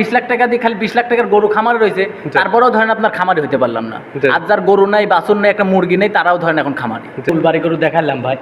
বিশ লাখ টাকা দিয়ে খালি বিশ লাখ টাকার গরু খামারে রয়েছে তারপরেও ধরেন আপনার খামারি হইতে পারলাম না। আর যার গরু নাই বাছুর নাই একটা মুরগি নেই তারাও ধরেন এখন খামারি। ফুলবাড়ি গরু দেখালাম ভাই।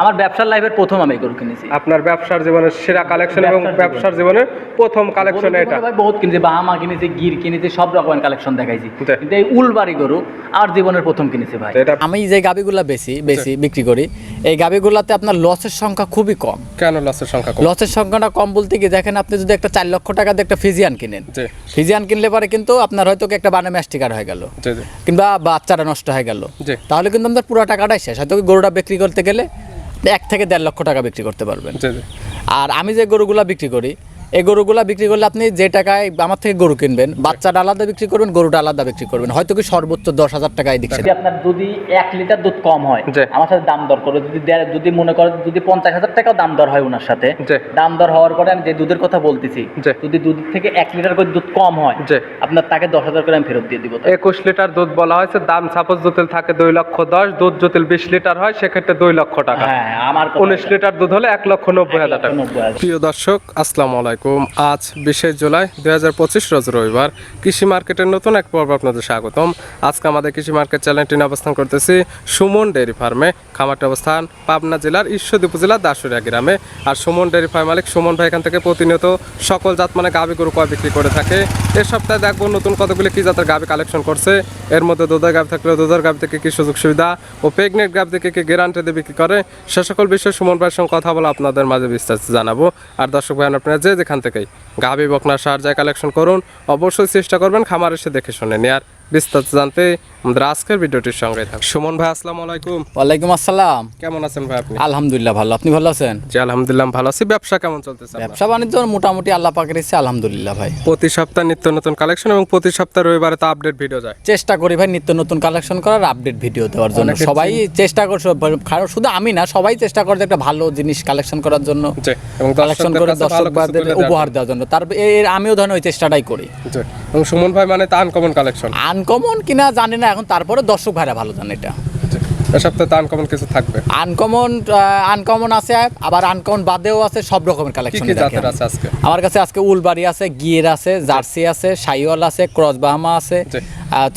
আমার ব্যবসার লাইফের প্রথম আমি এই গরু কিনেছি। আপনার ব্যবসার জীবনের সেরা কালেকশন এবং ব্যবসার জীবনের প্রথম কালেকশন এটা। ভাই বহুত কিনেছি বাহামা কিনেছি গির কিনেছি সব রকমের কালেকশন দেখাইছি। কিন্তু এই উলবাড়ি গরু আমার জীবনের প্রথম কিনেছি ভাই। এটা। আমি যে গাবিগুলা বেশি বেশি বিক্রি করি এই গাবিগুলাতে আপনার লসের সংখ্যা খুবই কম। কেন লসের সংখ্যা কম? লসের সংখ্যাটা কম বলতে কি দেখেন আপনি যদি একটা চার লক্ষ টাকা দিয়ে একটা ফিজিয়ান কিনেন জি ফিজিয়ান কিনলে পরে কিন্তু আপনার হয়তো কি একটা বানে ম্যাস্টিকার হয়ে গেল জি জি কিংবা বাচ্চাটা নষ্ট হয়ে গেল। জি। তাহলে কিন্তু আমাদের পুরো টাকাটাই শেষ। হয়তো কি গরুটা বিক্রি করতে গেলে এক থেকে দেড় লক্ষ টাকা বিক্রি করতে পারবেন। আর আমি যে গরুগুলা বিক্রি করি এই গরুগুলা বিক্রি করলে আপনি যে টাকায় আমার থেকে গরু কিনবেন বাচ্চাটা আলাদা বিক্রি করবেন গরুটা আলাদা বিক্রি করবেন। হয়তো কি সর্বোচ্চ দশ হাজার টাকায় দিচ্ছে যদি আপনার যদি এক লিটার দুধ কম হয়। আমার সাথে দাম দর করে যদি যদি মনে করেন যদি পঞ্চাশ হাজার টাকাও দাম দর হয় ওনার সাথে। দাম দর হওয়ার পরে আমি যে দুধের কথা বলতেছি। যদি দুধ থেকে এক লিটার করে দুধ কম হয়। আপনার তাকে দশ হাজার করে আমি ফেরত দিয়ে দিব একুশ লিটার দুধ বলা হয়েছে দাম সাপোজ জটিল থাকে দুই লক্ষ দশ দুধ জটিল বিশ লিটার হয় সেক্ষেত্রে দুই লক্ষ টাকা। হ্যাঁ আমার উনিশ লিটার দুধ হলে এক লক্ষ নব্বই হাজার টাকা। নব্বই প্রিয় দর্শক আসসালামু আলাইকুম। আজ বিশে জুলাই দুই হাজার পঁচিশ রোজ রবিবার। কৃষি মার্কেটের নতুন এক পর্ব আপনাদের স্বাগতম। আজকে আমাদের কৃষি মার্কেট চ্যানেলটি অবস্থান করতেছি সুমন ডেয়ারি ফার্মে। খামারটি অবস্থান পাবনা জেলার ঈশ্বরদী উপজেলার দাসুরিয়া গ্রামে। আর সুমন ডেয়ারি ফার্ম মালিক সুমন ভাই এখান থেকে প্রতিনিয়ত সকল জাত মানে গাভি গরু কয় বিক্রি করে থাকে। এ সপ্তাহে দেখব নতুন কতগুলি কি জাতের গাভি কালেকশন করছে। এর মধ্যে দুধের গাভি থাকলে দুধের গাভি থেকে কি সুযোগ সুবিধা ও প্রেগনেন্ট গাভি থেকে কি গ্যারান্টি দিয়ে বিক্রি করে, সে সকল বিষয়ে সুমন ভাইয়ের সঙ্গে কথা বলে আপনাদের মাঝে বিস্তারিত জানাব। আর দর্শক ভাই, আপনারা যে যেখান থেকেই। গাভি বকনা সার যায় কালেকশন করুন, অবশ্যই চেষ্টা করবেন খামার এসে দেখে শুনে নেয়ার। বিস্তারিত জানতে আমাদের আজকের ভিডিওটির সঙ্গে থাকুন। সুমন ভাই আসসালামু আলাইকুম। ওয়ালাইকুম আসসালাম। কেমন আছেন ভাই আপনি? আলহামদুলিল্লাহ ভালো। আপনি ভালো আছেন? জি আলহামদুলিল্লাহ ভালো আছি। ব্যবসা কেমন চলতেছে ব্যবসা বাণিজ্য মোটামুটি আল্লাহ পাকের ইচ্ছে আলহামদুলিল্লাহ ভাই। প্রতি সপ্তাহে নিত্য নতুন কালেকশন এবং প্রতি সপ্তাহে রবিবারে তো আপডেট ভিডিও যায়। চেষ্টা করি ভাই নিত্য নতুন কালেকশন করার আপডেট ভিডিও দেওয়ার জন্য। সবাই চেষ্টা কারণ শুধু আমি না সবাই চেষ্টা করে একটা ভালো জিনিস কালেকশন করার জন্য এবং কালেকশন করে দর্শকদের উপহার দেওয়ার জন্য। তার এর আমিও ধরেন ওই চেষ্টাটাই করি। এবং সুমন ভাই মানে তা আনকমন কালেকশন আনকমন কিনা জানি না এখন তারপরে দর্শক ভাইরা ভালো জানে এটা। সপ্তাহে আনকমন কিছু থাকবে। আনকমন আনকমন আছে আবার আনকমন বাদেও আছে সব রকমের কালেকশন আছে আজকে? আমার কাছে আজকে উলবাড়ি আছে গিয়ের আছে জার্সি আছে সাইওয়াল আছে ক্রস বাহামা আছে।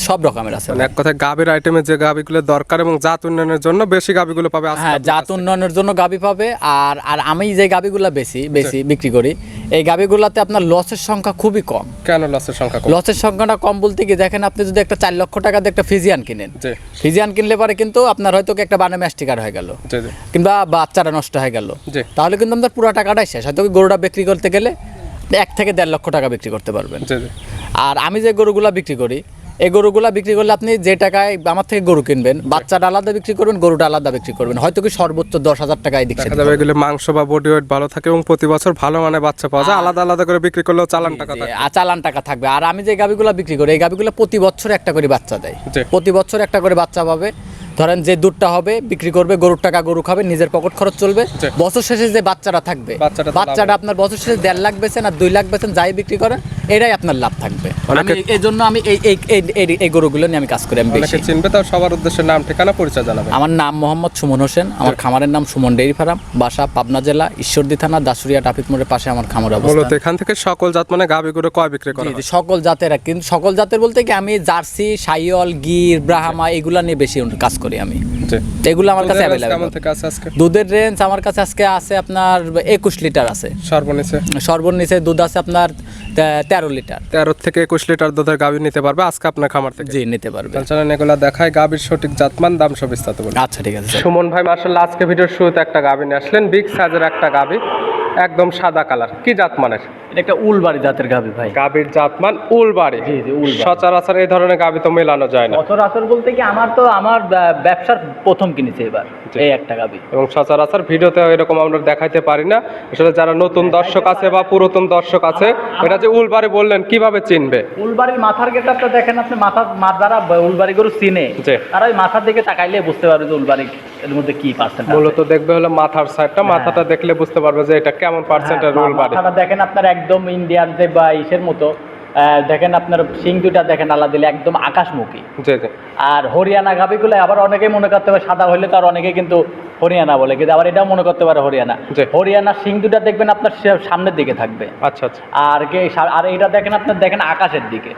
সব রকমের আছে। মানে এক কথায় গাভীর আইটেমে যে গাভীগুলো দরকার এবং জাত উন্নয়নের জন্য বেশি গাভীগুলো পাবে হ্যাঁ জাত উন্নয়নের জন্য গাবি পাবে আর আর আমি যে গাবিগুলা বেশি বেশি বিক্রি করি এই গাবিগুলাতে আপনার লসের সংখ্যা খুবই কম। কেন লসের সংখ্যা কম? লসের সংখ্যাটা কম বলতে কি দেখেন আপনি যদি একটা চার লক্ষ টাকা দিয়ে একটা ফিজিয়ান কিনেন ফিজিয়ান কিনলে পরে কিন্তু আপনার হয়তো কি একটা বানে ম্যাস্টিকার হয়ে গেল জি জি। কিংবা বাচ্চারা নষ্ট হয়ে গেল। জি। তাহলে কিন্তু আপনার পুরো টাকাটাই শেষ। হয়তো কি গরুটা বিক্রি করতে গেলে এক থেকে দেড় লক্ষ টাকা বিক্রি করতে পারবেন। জি জি। আর আমি যে গরুগুলা বিক্রি করি এই গরুগুলা বিক্রি করলে আপনি যে টাকায় আমার থেকে গরু কিনবেন বাচ্চাটা আলাদা বিক্রি করবেন গরুটা আলাদা বিক্রি করবেন। হয়তো কি সর্বোচ্চ দশ হাজার টাকায় দিচ্ছে দেখা এগুলো মাংস বা বডি ওয়েট ভালো থাকে এবং প্রতি বছর ভালো মানে বাচ্চা পাওয়া যায়। আলাদা আলাদা করে বিক্রি করলেও চালান টাকা থাকে। আর চালান টাকা থাকবে। আর আমি যে গাবিগুলো বিক্রি করি এই গাবিগুলো প্রতি বছর একটা করে বাচ্চা দেয়। প্রতি বছর একটা করে বাচ্চা পাবে। ধরেন যে দুধটা হবে বিক্রি করবে গরুর টাকা গরু খাবে নিজের পকেট খরচ চলবে। বছর শেষে যে বাচ্চাটা থাকবে বাচ্চাটা বাচ্চাটা আপনার বছর শেষে দেড় লাখ বেছেন আর দুই লাখ বেছেন যাই বিক্রি করেন এটাই আপনার লাভ থাকবে। আমি এই জন্য আমি এই এই- গরুগুলো নিয়ে আমি কাজ করি আমি বেশি। চিনবে তাও সবার উদ্দেশ্যে নাম ঠিকানা পরিচয় জানাবে আমার নাম মোহাম্মদ সুমন হোসেন আমার খামারের নাম সুমন ডেইরি ফার্ম বাসা পাবনা জেলা ঈশ্বরদী থানা দাসুরিয়া ট্রাফিক মোড়ের পাশে আমার খামার মূলত অবস্থান এখান থেকে সকল জাত মানে গাবি গরু কয় বিক্রি করা হয়? সকল জাতের কিন্তু সকল জাতের বলতে কি আমি জার্সি সাইওয়াল গির ব্রাহ্মা এগুলা নিয়ে বেশি কাজ করি আমি। এগুলো আমার কাছে দুধের রেঞ্জ আমার কাছে আজকে আছে আপনার একুশ লিটার আছে। সর্বনিচে? সর্বনিচে দুধ আছে আপনার তে- তেরো লিটার। তেরো থেকে একুশ লিটার দুধের গাভী নিতে পারবে আজকে আপনার খামার থেকে? জি নিতে পারবে। চলেন এগুলো দেখায় গাভীর সঠিক জাতমান দাম সব বিস্তারিত আচ্ছা ঠিক আছে সুমন ভাই মার্শাল্লাহ আজকে ভিডিওর শুরুতে একটা গাভী নিয়ে আসলেন। বিগ সাইজের একটা গাভী। একদম সাদা কালার। কি জাত মানের? এটা একটা উলবাড়ি জাতের গাভি ভাই। গাভীর জাতমান উলবাড়ি। জি, জি, উলবাড়ি। সচরাচর এই ধরনের গাভী তো মেলানো যায় না। আসর বলতে কি আমার তো আমার ব্যবসার প্রথম কিনেছে এবার এই একটা গাভি এবং সচরাচর ভিডিওতে এরকম আমরা দেখাইতে পারি না। আসলে যারা নতুন দর্শক আছে বা পুরাতন দর্শক আছে এটা যে উলবাড়ি বললেন কীভাবে চিনবে? উলবাড়ির মাথার গেটআপটা দেখেন আপনি মাথা যারা উলবাড়ি গরু চিনে। তারা ওই মাথার দিকে তাকাইলে বুঝতে পারবে যে উলবাড়ি এর মধ্যে কি পার্সেন্ট মূলত দেখবে হলো মাথার সাইডটা মাথাটা দেখলে বুঝতে পারবে যে এটা কেমন পার্সেন্টের উলবাড়ি মাথাটা দেখেন আপনার একদম ইন্ডিয়ান যে বা ইসের মতো দেখেন আপনার সিং দুটা দেখেন আলাদা দিলে একদম আকাশমুখী। আর হরিয়ানা গাভিগুলো আবার অনেকেই মনে করতে হবে সাদা হইলে তার অনেকে কিন্তু হরিয়ানা বলে কিন্তু আবার এটাও মনে করতে পারে হরিয়ানা। হরিয়ানা সিং দুটা দেখবেন আপনার সামনের দিকে থাকবে। আচ্ছা আচ্ছা। আর কে আর এটা দেখেন আপনার দেখেন আকাশের দিকে।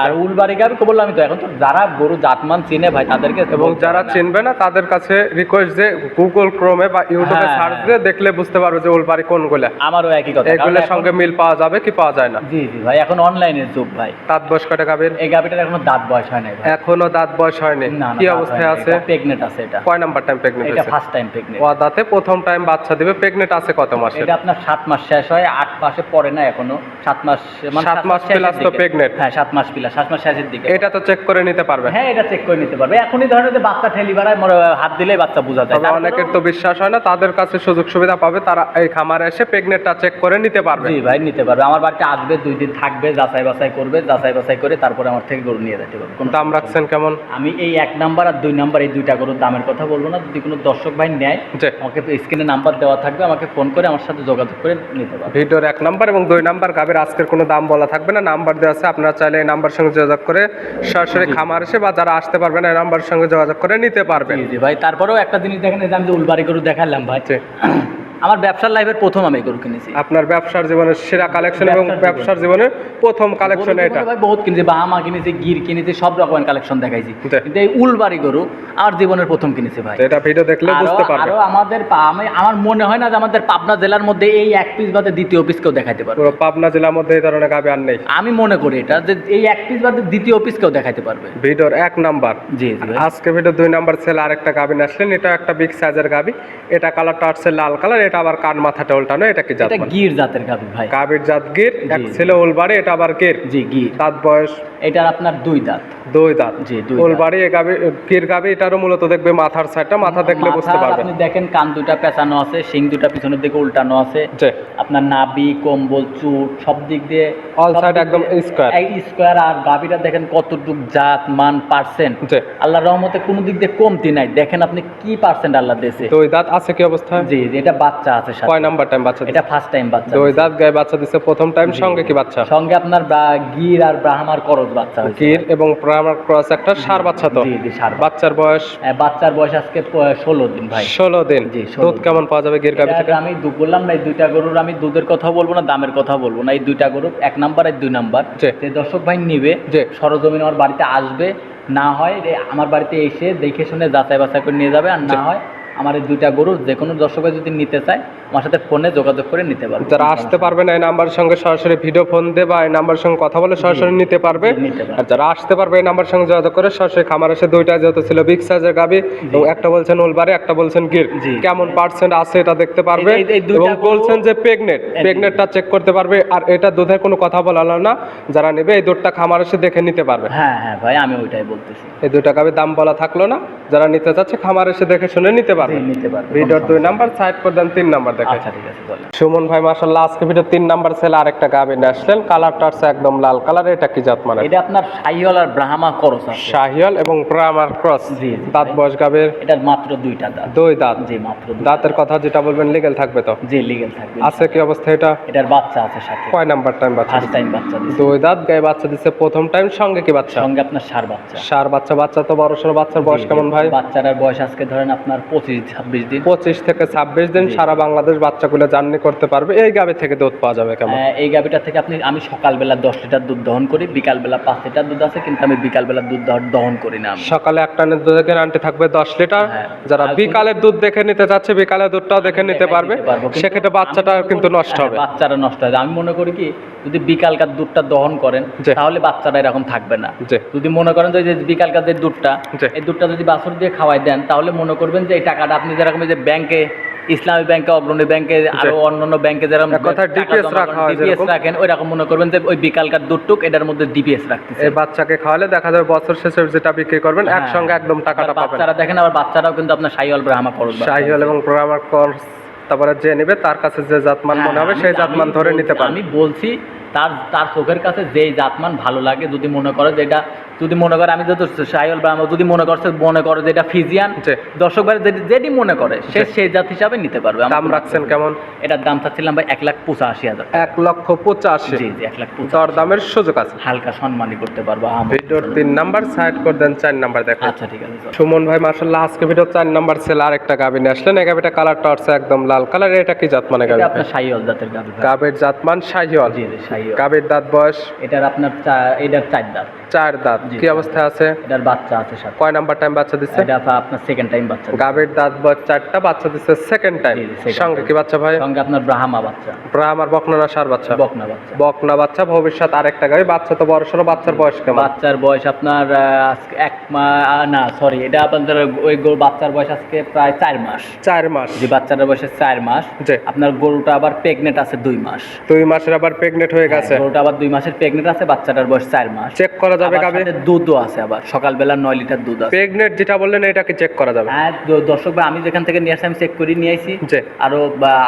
আর উলবাড়ি গাবি বললাম আমি তো এখন তো যারা গরু জাতমান চিনে ভাই তাদেরকে এবং যারা চিনবে না তাদের কাছে রিকোয়েস্ট যে গুগল ক্রোমে বা ইউটিউবে হ্যাঁ। সার্চ দিয়ে দেখলে বুঝতে পারবে যে উলবাড়ি কোনগুলা। আমারও একই কথা এগুলোর সঙ্গে মিল পাওয়া যাবে কি পাওয়া যায় না? জি জি ভাই এখন অনলাইনের যুগ ভাই। দাঁত বয়স কটা গাভীর? এই গাবিটার এখনও দাঁত বয়স হয় নাই এখনও দাঁত বয়স হয়নি। না কি অবস্থায় আছে? প্রেগনেন্ট আছে এটা। কয় নাম্বার টাইম প্রেগনেন্ট এটা ফার্স্ট টাইম প্রেগনেন্ট ও দাঁতে প্রথম টাইম বাচ্চা দিবে প্রেগনেন্ট আছে কত মাসে? এটা আপনার সাত মাস শেষ হয় আট মাসে পরে না এখনও। সাত মাস মানে সাত মাস শেষের plus তো pregnant। হ্যাঁ সাত মাস মাস শেষের দিকে। এটা তো চেক করে নিতে পারবে। হ্যাঁ এটা চেক করে নিতে পারবে। এখনই ধরেন যে বাচ্চা ঠেলি বেড়ায় হাত দিলেই বাচ্চা বোঝা যায়। অনেকের তো বিশ্বাস হয় না তাদের কাছে সুযোগ সুবিধা পাবে তারা এই খামারে এসে প্রেগনেন্টটা চেক করে নিতে পারবে। জি ভাই নিতে পারবে। আমার বাড়িতে আসবে দুই দিন থাকবে যাচাই বাছাই করবে যাচাই বাছাই করে তারপরে আমার থেকে গরু নিয়ে যেতে পারবে। কোনো দাম রাখছেন কেমন? আমি এই এক নাম্বার আর দুই নাম্বার এই দুইটা গরুর দামের কথা বলব না। যদি কোনো দর্শক ভাই নেয় আমাকে স্ক্রিনে নাম্বার দেওয়া থাকবে আমাকে ফোন করে আমার সাথে যোগাযোগ করে নিতে পারবে। ভিডিওর এক নাম্বার এবং দুই নাম্বার গাবের আজকের কোনো দাম বলা থাকবে না। নাম্বার দেওয়া আছে আপনারা চাইলে এই নাম্বার সঙ্গে যোগাযোগ করে সরাসরি খামার এসে বা যারা আসতে পারবে না এই নাম্বার সঙ্গে যোগাযোগ করে নিতে পারবেন। ভাই তারপরেও একটা জিনিস দেখেন এই যে আমি যে উলবাড়ি গরু দেখালাম ভাই। আমার ব্যবসার লাইফের প্রথম আমি গরু কিনেছি। আপনার ব্যবসার জীবনের সেরা কালেকশন এবং ব্যবসার জীবনের প্রথম কালেকশন এটা। ভাই বহুত কিনেছি বাহামা কিনেছি গির কিনেছি সব রকমের কালেকশন দেখাইছি। কিন্তু এই উলবাড়ি গরু আমার জীবনের প্রথম কিনেছি ভাই। এটা ভিডিও দেখলে বুঝতে পারবে। আরও আমাদের আমি আমার মনে হয় না যে আমাদের পাবনা জেলার মধ্যে এই এক পিস বাদে দ্বিতীয় পিস কেউ দেখাইতে পারবে। পুরো পাবনা জেলার মধ্যে এই ধরনের গাবি আর নেই। আমি মনে করি এটা যে এই এক পিস বাদে দ্বিতীয় পিস কেউ দেখাইতে পারবে। ভিডিওর এক নাম্বার। জি। আজকে ভিডিও দুই নাম্বার ছেলে আরেকটা গাবি আসলেন। এটা একটা বিগ সাইজের গাবি এটা কালারটা আসছে লাল কালার এটা আবার কান মাথাটা জাত এটা গির জাতের গাভী ভাই। গাবির জাত গির এক। ছেলে উলবাড়ি এটা আবার গির। জি গির। দাঁত বয়স? এটার আপনার দুই দাঁত। দুই দাঁত। জি, দুই গাবি গির গাবি এটারও মূলত দেখবে মাথার সাইডটা মাথা দেখলে বুঝতে পারবেন আপনি দেখেন কান দুটা পেঁচানো আছে শিং দুটা পিছনের দিকে উল্টানো আছে। আপনার নাভি কম্বল চুট সব দিক দিয়ে side দিক একদম square। এই স্কোয়ার আর গাভিটা দেখেন কতটুক জাত মান পার্সেন্ট আল্লাহর রহমতে কোনো দিক দিয়ে কমতি নাই। দেখেন আপনি কি পার্সেন্ট আল্লাহ দিয়েছে। দুই দাঁত আছে কি অবস্থা জি জি এটা বাচ্চা আছে সাথে। কয় নাম্বার টাইম বাচ্চা এটা ফার্স্ট টাইম বাচ্চা দুই দাঁত গায়ে বাচ্চা দিছে প্রথম টাইম সঙ্গে কি বাচ্চা? সঙ্গে আপনার গির আর ব্রাহ্মার করজ বাচ্চা গির এবং ক্রস একটা সার বাচ্চা তো? জি জি সার বাচ্চার বয়স? বাচ্চার বয়স আজকে ষোলো দিন ভাই। ষোলো দিন। জি, দুধ কেমন পাওয়া যাবে গির গাবি থেকে? আমি বললাম না এই দুইটা গরুর আমি দুধের কথা বলব না দামের কথা বলব না। এই দুইটা গরু এক নাম্বার আর দুই নাম্বার। যে দর্শক ভাই নিবে জি। সরজমিন আমার বাড়িতে আসবে না হয় আমার বাড়িতে এসে দেখে শুনে যাচাই বাছাই করে নিয়ে যাবে আর না হয় আমার এই দুইটা গরু যে কোনো দর্শক যদি নিতে চায় আমার সাথে ফোনে যোগাযোগ করে নিতে পারবে। যারা আসতে পারবে না এই নাম্বারের সঙ্গে সরাসরি ভিডিও ফোন দিয়ে বা এই নাম্বারের সঙ্গে কথা বলে সরাসরি নিতে পারবে। আর যারা আসতে পারবে এই নাম্বারের সঙ্গে যোগাযোগ করে সরাসরি খামার এসে দুইটা যেহেতু ছিল বিগ সাইজের গাবি এবং একটা বলছেন উলবাড়ি একটা বলছেন গির। কেমন পার্সেন্ট আছে এটা দেখতে পারবে এবং বলছেন যে প্রেগনেন্ট জি। প্রেগনেন্টটা চেক করতে পারবে। আর এটা দুধের কোনো কথা বলা হলো না। যারা নেবে এই দুধটা খামার এসে দেখে নিতে পারবে। হ্যাঁ হ্যাঁ ভাই আমি ওইটাই বলতেছি। এই দুইটা গাবির দাম বলা থাকল না। যারা নিতে চাচ্ছে খামার এসে দেখে শুনে নিতে পারবে। জি, নিতে পারবে ভিডিওর দুই নাম্বার সাইড করে তিন নাম্বার দেখে। আচ্ছা ঠিক আছে সুমন ভাই আজকে ভিডিও তিন নাম্বার ছেলে আরেকটা গাবি নিয়ে আসলেন। কালারটা আছে একদম লাল কালার এটা কি জাত মানে? এটা আপনার আর ব্রাহ্মা করস আছে। এবং ব্রাহ্মার ক্রস। জি, দাঁত বয়স গাবের? এটার মাত্র দুইটা দাঁত। দুই দাঁত। জি মাত্র দাঁতের কথা যেটা বলবেন লিগেল থাকবে তো? জি থাকবে। আছে কি অবস্থা এটা? এটার বাচ্চা আছে সাথে। কয় নাম্বার টাইম বাচ্চা ফার্স্ট টাইম বাচ্চা দিচ্ছে দুই দাঁত গায়ে বাচ্চা দিচ্ছে প্রথম টাইম সঙ্গে কি বাচ্চা? সঙ্গে আপনার সার বাচ্চা। সার বাচ্চা বাচ্চা তো বড় সড়ো বাচ্চার বয়স। কেমন ভাই? বাচ্চাটার বয়স আজকে ধরেন আপনার পঁচিশ ছাব্বিশ দিন। পঁচিশ থেকে ছাব্বিশ দিন সারা বাংলাদেশ বাচ্চাগুলো জার্নি করতে পারবে। এই গাবি থেকে দুধ পাওয়া যাবে কেমন? এই গাভিটা থেকে আপনি আমি সকালবেলা দশ লিটার দুধ দহন করি বিকালবেলা পাঁচ লিটার দুধ আছে কিন্তু আমি বিকালবেলা দুধ দহন- করি না সকালে এক টানের দুধের গ্যারান্টি থাকবে দশ লিটার। হ্যাঁ। যারা বিকালের দুধ দেখে নিতে চাচ্ছে বিকালের দুধটাও দেখে নিতে পারবে। সেক্ষেত্রে বাচ্চাটা কিন্তু নষ্ট হ্যাঁ, হবে। বাচ্চাটা নষ্ট হবে। আমি মনে করি কি যদি বিকালকার দুধটা দহন করেন। তাহলে বাচ্চাটা এরকম থাকবে না। যদি মনে করেন যে বিকালকার যে দুধটা। এই দুধটা যদি বাছর দিয়ে খাওয়াই দেন তাহলে মনে করবেন যে এই টাকাটা আপনি যেরকম যে ব্যাংকে ইসলামী ব্যাংকে অগ্রণী ব্যাংকে আরও অন্যান্য ব্যাংকে যেরকম DPS জমা রাখা হয় যেরকম। রাখেন ওই রকম মনে করবেন যে ওই বিকালকার দুধটুক এটার মধ্যে ডিপিএস রাখতেছে। এই বাচ্চাকে খাওয়ালে দেখা যাবে বছর শেষে যেটা বিক্রি করবেন হ্যাঁ। একসঙ্গে একদম টাকাটা পাবেন। বাচ্চারা দেখেন আবার বাচ্চারাও কিন্তু আপনার সাইওয়াল ব্রাহ্মা খরচ শাহিওয়াল এবং প্রোগ্রামার কোর্স তারপরে যে নেবে তার কাছে যে জাতমান মনে হবে সেই জাতমান ধরে নিতে পারবে। আমি বলছি তার তার চোখের কাছে যেই জাতমান ভালো লাগে যদি মনে করে যে এটা যদি মনে করে আমি যদি সাইল বা আমার যদি মনে করছে মনে করে যে এটা ফিজিয়ান। দর্শক ভাই যেটি- মনে করে সে সেই জাত হিসাবে নিতে পারবে। দাম রাখছেন কেমন? এটার দাম চাচ্ছিলাম ভাই এক লাখ পঁচাশি হাজার এক লক্ষ পঁচাশি। জি জি এক লাখ পঁচাশি। দর দামের সুযোগ আছে। হালকা সম্মানই করতে পারব ভিডিওর তিন নাম্বার সাইড করে দেন চার নাম্বার দেখেন আচ্ছা ঠিক আছে সুমন ভাই মার্শাল্লাহ আজকে ভিডিও চার নাম্বার ছেলে আরেকটা গাবি নিয়ে আসলেন। এই গাবিটা কালারটা হচ্ছে একদম লাল। কালার এটা কি জাত মানে গাবি এটা আপনার সাইল জাতের ভাই। গাবের জাতমান শাহিওয়াল জি জি সাইল গাবির দাঁত বয়স? এটার আপনার এটার চার দাঁত। চার দাঁত। কি অবস্থায় আছে? এটার বাচ্চা আছে সাথে কয় নাম্বার টাইম বাচ্চা দিচ্ছে এটা আপনার সেকেন্ড টাইম বাচ্চা গাবের দাঁত বয়স চারটা বাচ্চা দিচ্ছে সেকেন্ড টাইম সঙ্গে কি বাচ্চা ভাই? সঙ্গে আপনার ব্রাহ্মা বাচ্চা। প্রায় আমার বকনা না সার বাচ্চা? বকনা বাচ্চা। বকনা বাচ্চা ভবিষ্যৎ আরেকটা গাবি বাচ্চা তো বড় সড়ো বাচ্চার বয়স কেমন? বাচ্চার বয়স আপনার আজকে এক মাস না সরি এটা আপনাদের ওই গরু বাচ্চার বয়স আজকে প্রায় চার মাস। চার মাস। যে বাচ্চাটার বয়স চার মাস। আপনার গরুটা আবার প্রেগনেন্ট আছে দুই মাস। দুই মাসের আবার প্রেগনেন্ট হয়ে গেছে। গরুটা আবার দুই মাসের প্রেগনেন্ট আছে বাচ্চাটার বয়স চার মাস। চেক করা যাবে আবার গাবি দুধও আছে আবার। সকালবেলা নয় লিটার দুধ আছে। প্রেগনেন্ট যেটা বললেন এটাকে চেক করা যাবে? হ্যাঁ দর্শক ভাই আমি যেখান থেকে নিয়ে আমি চেক করে নিয়ে জি। আরও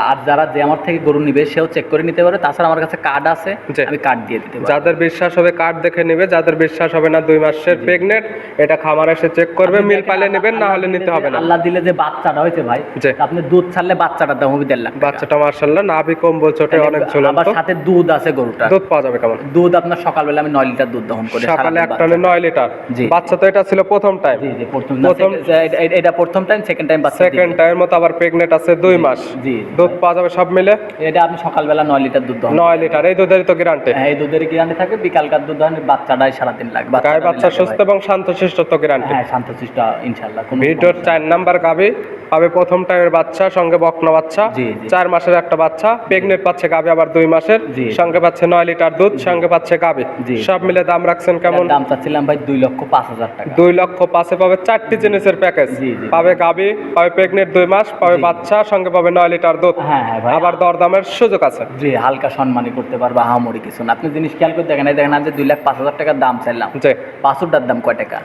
আর যারা যে আমার থেকে গরু নিবে সেও চেক করে নিতে পারে। তাছাড়া আমার কাছে কার্ড আছে আমি কার্ড দিয়ে দিতে পারি যাদের বিশ্বাস হবে কার্ড দেখে নেবে যাদের বিশ্বাস হবে না দুই মাসের প্রেগনেন্ট এটা খামার এসে চেক করবে মিল আল্লাহ- নেবেন না হলে দিলে নিতে যে- হবে না। আল্লাহ দিলে যে বাচ্চাটা হয়েছে ভাই। আপনি দুধ ছাড়লে বাচ্চাটার দাম হবে দেড় লাখ বাচ্চাটা মার্শাল্লাহ নাভি কম্বল চোটে অনেক আবার সাথে দুধ আছে গরুটা দুধ পাওয়া যাবে কেমন? দুধ আপনার সকালবেলা আমি নয় লিটার দুধ দহন করি সকালে এক টানে নয় লিটার। বাচ্চা তো এটা ছিল প্রথম টাইম প্রথম এটা প্রথম টাইম সেকেন্ড টাইম বাচ্চা সেকেন্ড টাইম মতো আবার প্রেগনেন্ট আছে দুই মাস। দুধ পাওয়া যাবে সব মিলে? এটা আপনি সকালবেলা নয় লিটার দুধ নয় লিটার এই দুধেরই তো গ্যারান্টি হ্যাঁ এই দুধের গ্যারান্টি থাকবে বিকালকার দুধ বাচ্চাটাই লাগবে গায়ে বাচ্চা সুস্থ। এবং শান্তশিষ্ট তো গ্যারান্টি হ্যাঁ শান্তশিষ্ট ভিডিওর চার নাম্বার গাবি পাবে প্রথম টাইমের বাচ্চা সঙ্গে বকনা বাচ্চা। চার মাসের একটা বাচ্চা প্রেগনেন্ট পাচ্ছে গাবি আবার দুই মাসের জি। সঙ্গে পাচ্ছে নয় লিটার দুধ সঙ্গে পাচ্ছে গাবি। জি। সব মিলে দাম রাখছেন কেমন? দাম চাচ্ছিলাম ভাই দুই লক্ষ পাঁচ হাজার টাকা। দুই লক্ষ পাঁচে পাবে চারটি জিনিসের প্যাকেজ। পাবে গাবি পাবে প্রেগনেন্ট দুই মাস পাবে বাচ্চা সঙ্গে পাবে নয় লিটার দুধ। হ্যাঁ হ্যাঁ আবার দরদামের সুযোগ আছে। জি হালকা সম্মানই করতে পারব আহামরি কিছু না। আপনি জিনিস খেয়াল করে দেখেন এই দেখেন আমি দুই লাখ পাঁচ হাজার টাকার দাম চাইলাম দাম কয় টাকা?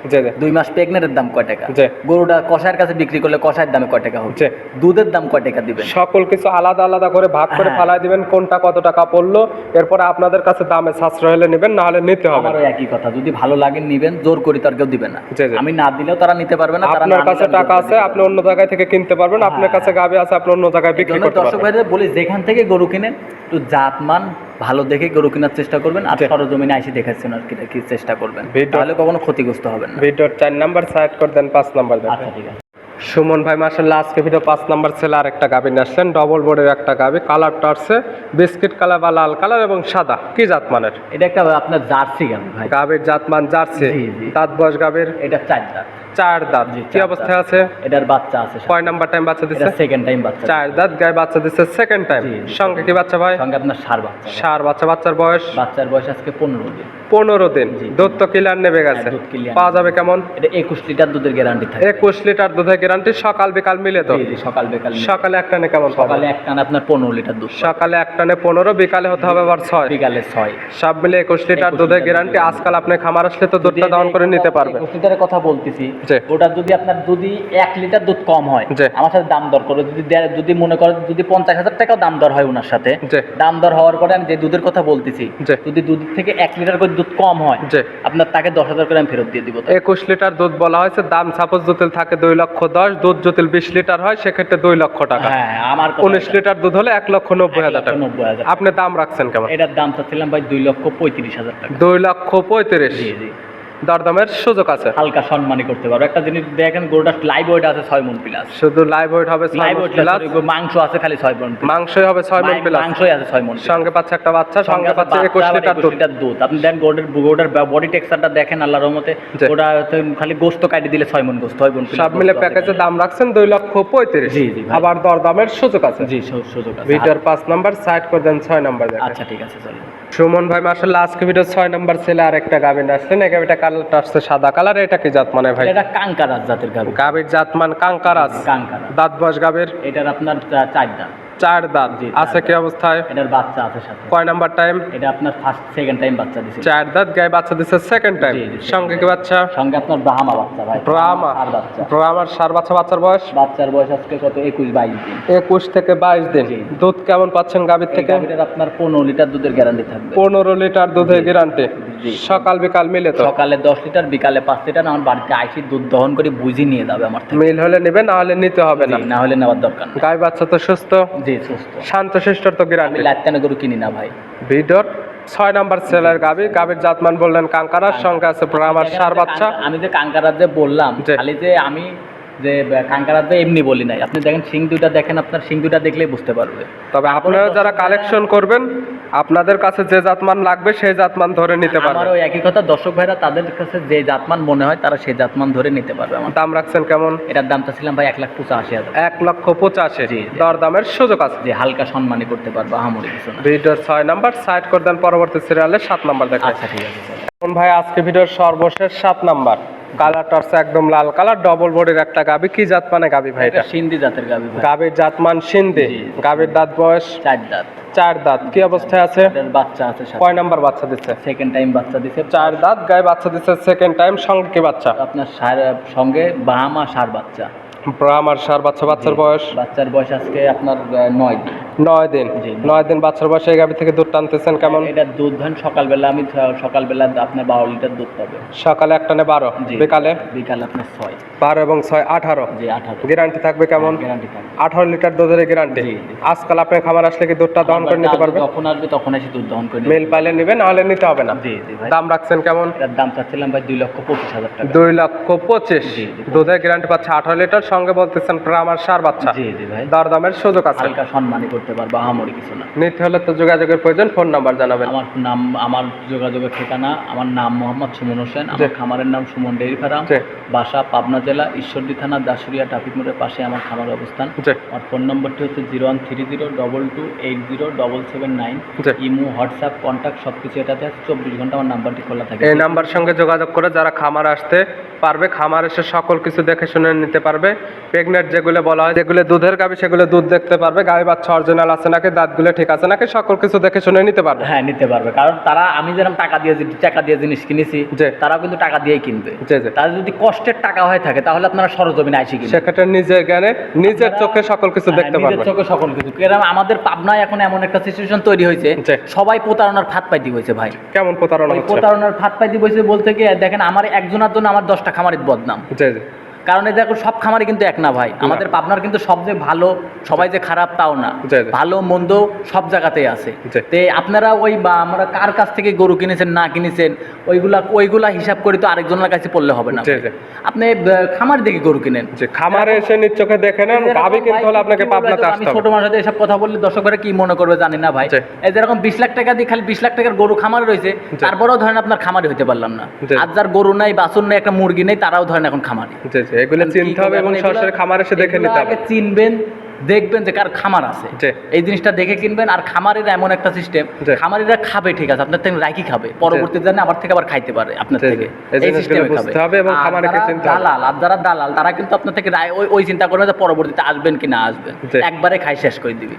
দুই মাস প্রেগনেন্টের দাম কয় টাকা। গরুটা কষায়ের কাছে বিক্রি করলে কষায়ের দামে কয় টাকা হচ্ছে দুধের দাম কয় টাকা দিবেন? সকল কিছু আলাদা আলাদা করে ভাগ করে হ্যাঁ। ফালাই দিবেন কোনটা কত টাকা পড়ল এরপরে আপনাদের কাছে দামে সাশ্রয় হলে নেবেন না হলে নিতে হবে। একই কথা যদি ভালো লাগে নিবেন জোর করে তার কেউ দিবে না। আমি না দিলেও তারা নিতে পারবে না আপনার কাছে টাকা আছে আপনি অন্য জায়গায় থেকে কিনতে পারবেন আপনার। কাছে গাবে আছে আপনি অন্য জায়গায় বিক্রি করতে পারবেন দর্শক ভাইদের বলি যেখান থেকে গরু কিনেন একটু জাতমান ভালো দেখে গরু কেনার চেষ্টা করবেন আর। সরজমিনে আইসি দেখাচ্ছেন আর কি চেষ্টা করবেন তাহলে কখনো ক্ষতিগ্রস্ত হবেন না ভিডিওর চার নাম্বার সাইড করে দেন পাঁচ নাম্বার দেন আচ্ছা ঠিক আছে সুমন ভাই মাসাল্লাহ আজকে ভিডিও পাঁচ নাম্বার ছেলে আর একটা গাবি নিয়ে ডবল বোর্ডের একটা গাবি কালারটা আসছে বিস্কিট কালার বা লাল কালার এবং সাদা। কি জাত মানের? এটা একটা আপনার জার্সি গান ভাই। জাত মান জার্সি। দাঁত বয়স গাবির? এটা চার দাঁত। চার দাঁত। জি, কি অবস্থায় আছে? এটার বাচ্চা আছে। কয় নাম্বার টাইম বাচ্চা দিচ্ছে সেকেন্ড টাইম বাচ্চা চার দাঁত গায়ে বাচ্চা দিচ্ছে সেকেন্ড টাইম। সঙ্গে কি বাচ্চা ভাই? সঙ্গে আপনার সার বাচ্চা। সার বাচ্চা বাচ্চার বয়স? বাচ্চার বয়স আজকে পনেরো দিন। পনেরো দিন। দুধ তো কিলার নেবে গেছে। হ্যাঁ, clear পাওয়া যাবে কেমন? এটা একুশ লিটার দুধের গ্যারান্টি থাকে একুশ লিটার দুধের গ্যারান্টি সকাল বিকাল মিলে তো? সকাল বিকাল। সকালে এক টানে কেমন সকালে এক টান আপনার পনেরো লিটার দুধ সকালে এক টানে পনেরো বিকালে হতে হবে আবার ছয়। বিকালে ছয়। সব মিলে একুশ লিটার দুধের গ্যারান্টি আজকাল আপনি খামার আসলে তো দুধটা দহন করে নিতে পারবে একুশ লিটারের কথা বলতেছি। ওটা যদি আপনার যদি এক লিটার দুধ কম হয়। আমার সাথে দাম দর করে যদি যদি মনে করেন যদি পঞ্চাশ হাজার টাকাও দাম দর হয় ওনার সাথে। দাম দর হওয়ার পরে আমি যে দুধের কথা বলতেছি। যদি দুধ থেকে এক লিটার করে দুধ কম হয় জি। আপনার তাকে দশ হাজার করে আমি ফেরত দিয়ে দিব। একুশ লিটার দুধ বলা হয়েছে দাম সাপোজ জটিল থাকে দুই লক্ষ দশ দুধ জটিল বিশ লিটার হয় সেক্ষেত্রে দুই লক্ষ টাকা। হ্যাঁ আমার উনিশ লিটার দুধ হলে এক লক্ষ নব্বই হাজার টাকা। নব্বই হাজার আপনি দাম রাখছেন কেমন? এটার দাম চাচ্ছিলাম ভাই দুই লক্ষ পঁয়ত্রিশ হাজার টাকা। দুই লক্ষ পঁয়ত্রিশ। জি জি। দরদামের সুযোগ আছে। হালকা সম্মানই করতে পারব। একটা জিনিস দেখেন গরুটা লাইভ ওয়েট আছে ছয় মন প্লাস শুধু লাইভ ওয়েট হবে লাইভ ওয়েট প্লাস মাংস আছে খালি ছয় মন মাংসই হবে ছয় মন প্লাস মাংসই আছে ছয় মন সঙ্গে পাচ্ছে একটা বাচ্চা সঙ্গে পাচ্ছে একুশ লিটার লিটার দুধ। আপনি দেন বডি টেক্সচারটা দেখেন আল্লাহর রহমতে। ওটা খালি গোস্ত কাটি দিলে ছয় মন গোস্ত ছয় মন সব মিলে প্যাকেজের দাম রাখছেন দুই লক্ষ পঁয়ত্রিশ। জি, জি, আবার দরদামের সুযোগ আছে। জি সুযোগ আছে। ভিডিওর পাঁচ নাম্বার সাইড করে দেন ছয় নাম্বার আচ্ছা ঠিক আছে চলো সুমন ভাই মাসাল্লাহ আজকে ভিডিও ছয় নাম্বার ছেলে আর একটা গাভিন আসলেন এই গাভিটা কালারটা আসছে সাদা। কালার এটা কি জাত মানে ভাই? এটা কাঙ্কারাজ জাতের গাভি। গাভির জাতমান কাঙ্কারাজ কাঙ্কারাজ দাঁত বয়স গাভির? এটার আপনার চার দাম চার দাঁত। জি, আছে কি অবস্থায়? এটার বাচ্চা আছে সাথে। কয় নাম্বার টাইম এটা আপনার ফার্স্ট সেকেন্ড টাইম বাচ্চা দিছে। চার দাঁত গায়ে বাচ্চা দিচ্ছে সেকেন্ড টাইম সঙ্গে কি বাচ্চা? সঙ্গে আপনার ব্রাহ্মা বাচ্চা ভাই। ব্রাহ্মা। আর বাচ্চা। ব্রাহ্মার সার বাচ্চা বাচ্চার বয়স? বাচ্চার বয়স আজকে কত? একুশ বাইশ দিন। একুশ থেকে বাইশ দিন। দুধ কেমন পাচ্ছেন গাভীর থেকে? আপনার পনেরো লিটার দুধের গ্যারান্টি থাকবে। পনেরো লিটার দুধের গ্যারান্টি। সকাল বিকাল মিলে তো? সকালে দশ লিটার বিকালে পাঁচ লিটার আমার বাড়িতে আইসি দুধ দহন করে বুঝি নিয়ে যাবে আমার থেকে। মিল হলে নেবে না হলে নিতে হবে না। না হলে নেওয়ার দরকার গাই বাচ্চা তো সুস্থ? জি সুস্থ। শান্ত শিষ্টর তো গ্যারান্টি। লাত্তানে গরু কিনি না ভাই। ভিডর ছয় নাম্বার সেলার গাবি। গাবির জাতমান বললেন কাঙ্কারার সঙ্গে আছে আমার সার বাচ্চা। আমি যে কাঙ্কারার যে বললাম। খালি যে আমি যে কাঙ্কারার যে এমনি বলি নাই। আপনি দেখেন সিং দুইটা দেখেন আপনার সিং দুইটা দেখলেই বুঝতে পারবে। তবে আপনারা যারা কালেকশন করবেন আপনাদের কাছে যে জাতমান লাগবে সেই জাতমান ধরে নিতে পারবে। আমার ওই একই কথা দর্শক ভাইরা তাদের কাছে যে জাতমান মনে হয় তারা সেই জাতমান ধরে নিতে পারবে আমার। দাম রাখছেন কেমন? এটার দামটা ছিলাম ভাই এক লাখ পঁচাশি হাজার। এক লক্ষ পঁচাশি। জি, জি। দরদামের সুযোগ আছে। যে হালকা সম্মানী করতে পারব আহামরি কিছু ভিডিওর ছয় নাম্বার সাইড করে দেন পরবর্তী সিরিয়ালে সাত নাম্বার দেখা আচ্ছা ঠিক আছে ভাই আজকে ভিডিওর সর্বশেষ সাত নাম্বার। কালার টর্চ একদম লাল। কালার ডবল বডির একটা গাবি। কি জাত মানে গাবি ভাই এটা? সিন্ধি জাতের গাবি ভাই। গাবির জাতমান সিন্ধি। জি। গাবির দাঁত বয়স? চার দাঁত। চার দাঁত। কি অবস্থায় আছে? বাচ্চা আছে কয় নাম্বার বাচ্চা দিচ্ছে সেকেন্ড টাইম বাচ্চা দিছে। চার দাঁত গায়ে বাচ্চা দিচ্ছে সেকেন্ড টাইম সঙ্গে কি বাচ্চা? আপনার সার- সঙ্গে বাহামা সার বাচ্চা। ব্রাহ্মার সার বাচ্চা। বাচ্চার বয়স? বাচ্চার বয়স আজকে আপনার নয়। নয় দিন। জি। নয় দিন বাচ্চার বয়সে এই গাবি থেকে দুধ টানতেছেন কেমন? এটা দুধ ধরেন সকালবেলা আমি সকালবেলা আপনার বারো লিটার দুধ পাবে। সকালে একটা নে বারো বিকালে? বিকালে আপনার ছয়। বারো এবং ছয় আঠারো? জি আঠারো। গ্যারান্টি থাকবে কেমন? গ্যারান্টি থাকবে। আঠারো লিটার দুধের গ্যারান্টি। আজকাল আপনি খামার আসলে কি দুধটা দহন করে নিতে পারবে যখন আসবে তখন এসে দুধ দহন করে মেল পাইলে নিবে নাহলে নিতে হবে না। জি জি ভাই। দাম রাখছেন কেমন? দাম চাচ্ছিলাম ভাই দুই লক্ষ পঁচিশ হাজার টাকা। দুই লক্ষ পঁচিশ। দুধের গ্যারান্টি পাচ্ছে আঠারো লিটার সঙ্গে বলতেছেন আমার সার বাচ্চা। জি জি ভাই। দরদামের সুযোগ আছে। হালকা সম্মানই করতে পারব আহামরি কিছু না। নিতে হলে তো যোগাযোগের প্রয়োজন ফোন নাম্বার জানাবেন। আমার নাম আমার যোগাযোগের ঠিকানা আমার নাম মোহাম্মদ সুমন হোসেন আমার খামারের নাম সুমন ডেইরি ফার্ম বাসা পাবনা জেলা ঈশ্বরদী থানা দাসুরিয়া ট্রাফিক মোড়ের পাশে আমার খামার অবস্থান। আমার ফোন নম্বরটি হচ্ছে zero one three zero double two eight zero double seven nine. Imo WhatsApp contact সব কিছু এটাতে আছে। চব্বিশ ঘণ্টা আমার নাম্বারটি খোলা থাকে। এই নাম্বার সঙ্গে যোগাযোগ করে যারা খামার আসতে পারবে খামার এসে সকল কিছু দেখে শুনে নিতে পারবে। প্রেগনেন্ট যেগুলো বলা হয় যেগুলো দুধের গাবি সেগুলো দুধ দেখতে পারবে। গায়ে বাচ্চা অরিজিনাল আছে নাকি দাঁতগুলো ঠিক আছে নাকি সকল কিছু দেখে শুনে নিতে পারবে? হ্যাঁ নিতে পারবে। কারণ তারা আমি যেরকম টাকা দিয়ে টাকা দিয়ে জিনিস কিনেছি জি। তারাও কিন্তু টাকা দিয়েই কিনবে। তাদের যদি কষ্টের টাকা হয়ে থাকে তাহলে আপনারা সরজমিনে আইসি কিনবে সেক্ষেত্রে নিজের জ্ঞানে নিজের চোখে সকল কিছু হ্যাঁ, দেখতে নিজের চোখে সকল কিছু। এরকম আমাদের পাবনায় এখন এমন একটা সিচুয়েশন তৈরি হয়েছে। সবাই প্রতারণার ফাঁদ পাইতে হয়েছে ভাই। কেমন প্রতারণা প্রতারণার ফাঁদ পাইতে হয়েছে বলতে গিয়ে দেখেন আমার একজনের জন্য আমার দশটা খামারের বদনাম। কারণ এই দেখো সব খামারে কিন্তু এক না ভাই। আমাদের পাবনার কিন্তু সব যে ভালো সবাই যে খারাপ তাও না। ভালো মন্দ সব জায়গাতেই আছে। তে আপনারা ওই বা আমরা কার কাছ থেকে গরু কিনেছেন না কিনেছেন ওইগুলা ওইগুলা হিসাব করে তো আরেকজনের কাছে পড়লে হবে না। আপনি খামার দেখে গরু কিনেন। খামারে এসে নিজ চোখে দেখে নেন গাবি কিনতে হলে আপনাকে পাবনাতে আসতে আমি হবে। ছোট মানুষের সাথে এসব কথা বললে দর্শকরা কি মনে করবে জানি না ভাই। এই যেরকম বিশ লাখ টাকা দিয়ে খালি বিশ লাখ টাকার গরু খামার রয়েছে তারপরেও ধরেন আপনার খামারি হতে পারলাম না। আর যার গরু নাই বাছুর নাই একটা মুরগি নেই তারাও ধরেন এখন খামারি। এগুলো চিনতে হবে এবং সরাসরি খামার এসে দেখে নিতে হবে। চিনবেন দেখবেন যে কার খামার আছে। এই জিনিসটা দেখে কিনবেন আর খামারের এমন একটা সিস্টেম। খামারিরা খাবে ঠিক আছে আপনার থেকে রাখি খাবে পরবর্তী জানে আবার থেকে আবার খাইতে পারে আপনার। থেকে। এই সিস্টেমে হবে এবং খামারিকে চিনতে দালাল আর যারা দালাল তারা কিন্তু আপনার থেকে ওই ওই চিন্তা করবে যে পরবর্তীতে আসবেন কি না আসবেন। একবারে খাই শেষ করে দিবি।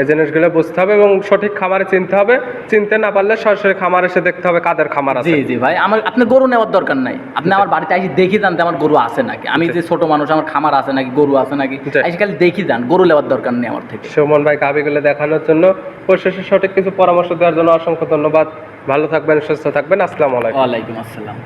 এই জিনিসগুলো বুঝতে হবে এবং সঠিক খামারে চিনতে হবে। চিনতে না পারলে সরাসরি খামার এসে দেখতে হবে কাদের খামার আছে। জি জি ভাই আমার আপনি গরু নেওয়ার দরকার নাই। আপনি আমার বাড়িতে এসে দেখি জানতে আমার গরু আছে নাকি। আমি যে ছোট মানুষ আমার খামার আছে নাকি গরু আছে নাকি। খালি দেখি যান গরু নেওয়ার দরকার নেই আমার থেকে। সুমন ভাই গাবিগুলো দেখানোর জন্য পরিশেষে সঠিক কিছু পরামর্শ দেওয়ার জন্য অসংখ্য ধন্যবাদ। ভালো থাকবেন সুস্থ থাকবেন। আসসালামু আলাইকুম। ওয়ালাইকুম আসসালাম।